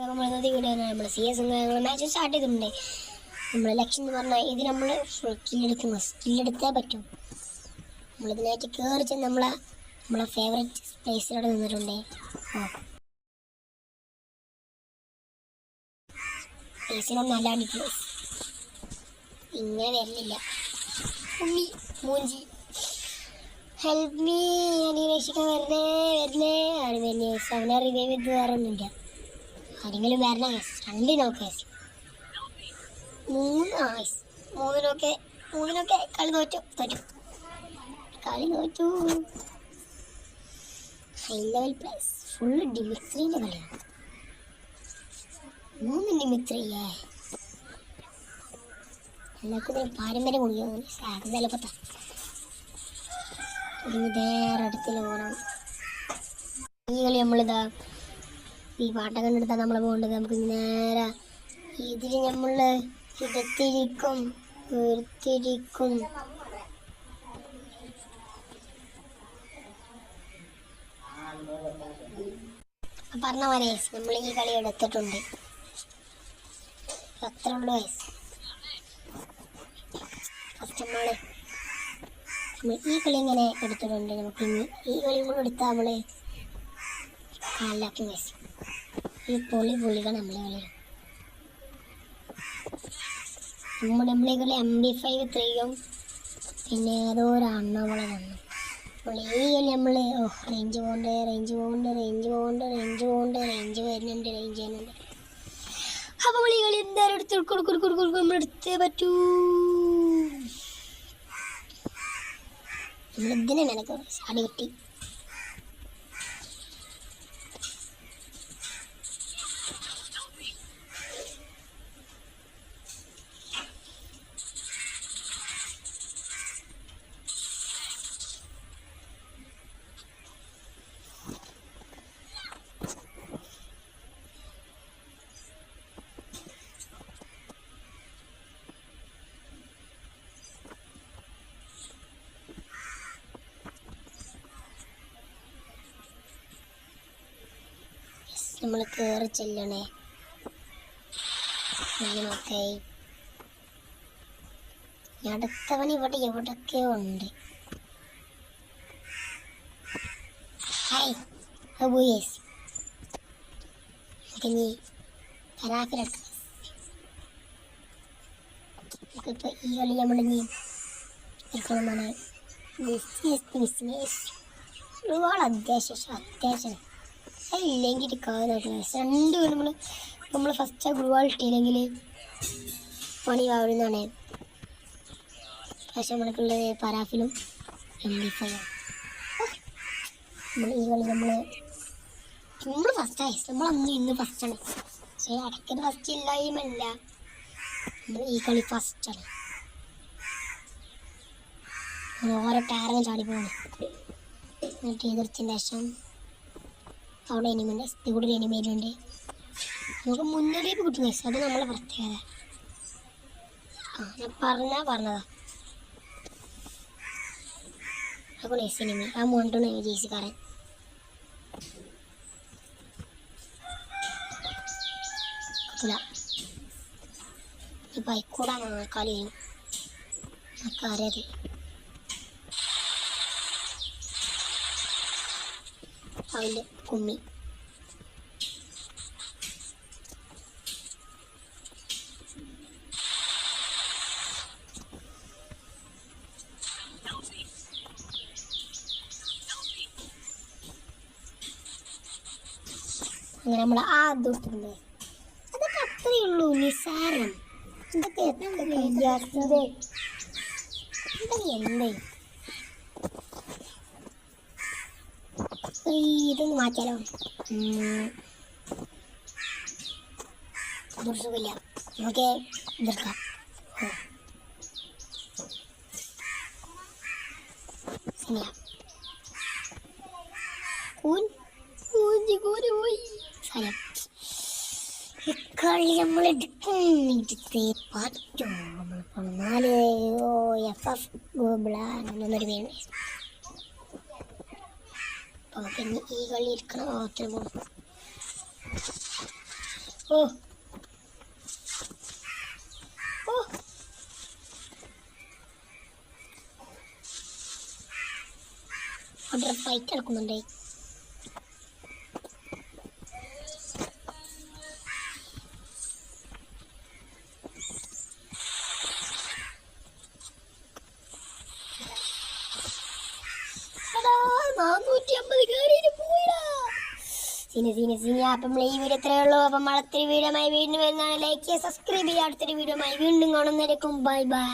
നമ്മൾ ഇന്നത്തെ വീഡിയോ നമ്മൾ സി എസ് ഞങ്ങൾ മാച്ച് സ്റ്റാർട്ട് ചെയ്തിട്ടുണ്ട്. നമ്മുടെ ലക്ഷ്യം എന്ന് പറഞ്ഞാൽ ഇത് നമ്മൾ പറ്റും. നമ്മളിതിനായിട്ട് കയറി ചെന്ന് നമ്മളെ നമ്മളെ ഫേവറേറ്റ് പ്ലേസിലൂടെ നിന്നിട്ടുണ്ട്. പ്ലേസിലൊന്നും അല്ലാണ്ട് ഇങ്ങനെ വരലില്ല. ഉമ്മി മൂഞ്ചി. ഹെൽപ്പ് മീ എന്നെ രക്ഷിക്കാൻ വരുന്നേ വരുന്നേ അവനെ റിവൈവ് ചെയ്ത് വേറൊന്നുമില്ല ആരെങ്കിലും വരണ കേസ് രണ്ടിനൊക്കെ കേസ് മൂന്ന് ആ കേസ് മൂന്നിനൊക്കെ മൂന്നിനൊക്കെ കളി തോറ്റു. തോറ്റു. കളി തോറ്റു. ഹൈ ലെവൽ പ്ലേസ് ഫുള്ള് ഡിമിത്രീന്റെ കളിയാണ് മൂന്ന് ഡിമിക്രിയേ എല്ലാവർക്കും പാരമ്പര്യം കുടിക്കുന്നു സാഗ് നിലപ്പത്ത ഇനി വേറെ അടുത്തിൽ പോകണം ഈ കളി നമ്മളിതാ ഈ പാട്ടൊക്കെ കണ്ടെടുത്താൽ നമ്മളെ പോകേണ്ടത്. നമുക്ക് നേരെ ഇതിൽ നമ്മൾ ഇടത്തിരിക്കും ഉയർത്തിരിക്കും പറഞ്ഞ പോലെ നമ്മൾ ഈ കളി എടുത്തിട്ടുണ്ട്. അത്ര ഉള്ളു വയസ്സ് ഫസ്റ്റ് നമ്മൾ നമ്മൾ ഈ കളി ഇങ്ങനെ എടുത്തിട്ടുണ്ട്. നമുക്ക് ഈ കളി കൂടെ എടുത്താൽ നമ്മൾ കാലിലാക്കി വയസ്സ് ഈ പൊളി പൊളികൾ നമ്മളെ കളി നമ്മുടെ നമ്മളെ എം ബി ഫൈവ് ത്രീയും പിന്നെ ഏതോ ഒരു അണ്ണവളെ വന്നു അപ്പോൾ നമ്മൾ ഓ റേഞ്ച് പോകണ്ടേ റേഞ്ച് പോകണ്ടേ റേഞ്ച് പോകണ്ടേ റേഞ്ച് പോകണ്ടേ റേഞ്ച് വരുന്നുണ്ട് റേഞ്ച് വരുന്നുണ്ട്. അപ്പോൾ ഈ എന്തായാലും എടുത്ത് കൊടുക്കും കൊടുക്കും കൊടുക്കും നമ്മൾ എടുത്തേ പറ്റൂ. നമ്മൾ ഇതിനെ നിനക്ക് അടി കിട്ടി. നമ്മൾ കയറി ചെല്ലണേ. ഇങ്ങനൊക്കെ അടുത്തവൻ ഇവിടെ എവിടൊക്കെയോ ഉണ്ട്. ഒരുപാട് അത്യാവശ്യം അത്യാവശ്യം. ഇല്ലെങ്കിൽ കാണാനായിട്ട് രണ്ട് നമ്മൾ നമ്മൾ ഫസ്റ്റ് ആ ഗുരുവാൾ ഇട്ടില്ലെങ്കിൽ പണി ആവുന്നതാണ് പക്ഷെ നമ്മൾക്കുള്ളത് പരാഫിലും എം നമ്മൾ ഈ കളി നമ്മൾ നമ്മൾ ഫസ്റ്റായി നമ്മൾ അന്ന് ഇന്ന് ഫസ്റ്റാണ് പക്ഷേ ഇടയ്ക്കൊരു ഫസ്റ്റ് ഇല്ലായ്മല്ല ഈ കളി ഫസ്റ്റാണ് ഓരോ ടാരങ്ങ് ചാടി പോകണം എന്നിട്ട് ശേഷം അവിടെ എനിമുണ്ട് ഇത് കൂടി എനിമേറ്റ് ഉണ്ട്. നമുക്ക് മുന്നറിയിപ്പ് കിട്ടും ഗൈസ് അത് നമ്മളെ പ്രത്യേകത. പറഞ്ഞാ പറഞ്ഞതാ. അപ്പോൾ എനിമി ആ മോണ്ടോണ് ജേസിക്കാരൻ കിട്ടില്ല ഈ ബൈക്കൂടാ കുമ്മി അങ്ങനെ നമ്മൾ ആ ദൂരത്തുണ്ട് അതൊക്കെ അത്രയേ ഉള്ളൂ നിസാരം. എന്തൊക്കെ എത്ര കഴിയാത്തത് ഇതൊക്കെ ഇതൊന്ന് മാറ്റാലോ? സുഖമില്ല നമുക്ക് സ്ഥലം കളി നമ്മൾ എടുക്കും. പറ്റും നമ്മൾ നാല് ഓ എഫ് എഫ് ഗോബിളാന്നൊരു വേണേ നമുക്ക് ഇനി ഈ കളി ഇരിക്കണം ഓത്തിന് പോകും ഓ. ഓ. അവിടെ ഫൈറ്റ് നടക്കുന്നുണ്ട്. സിനി സിനി സിനി അപ്പം നമ്മൾ ഈ വീഡിയോ ഇത്രയേ ഉള്ളൂ. അപ്പം നമ്മളൊത്തിരി വീഡിയോ വീണ്ടും വരുന്നതാണ്. ലൈക്ക് ചെയ്യുക സബ്സ്ക്രൈബ് ചെയ്യുക. അടുത്തൊരു വീഡിയോ വീണ്ടും കാണുന്നതായിരിക്കും ബൈ ബൈ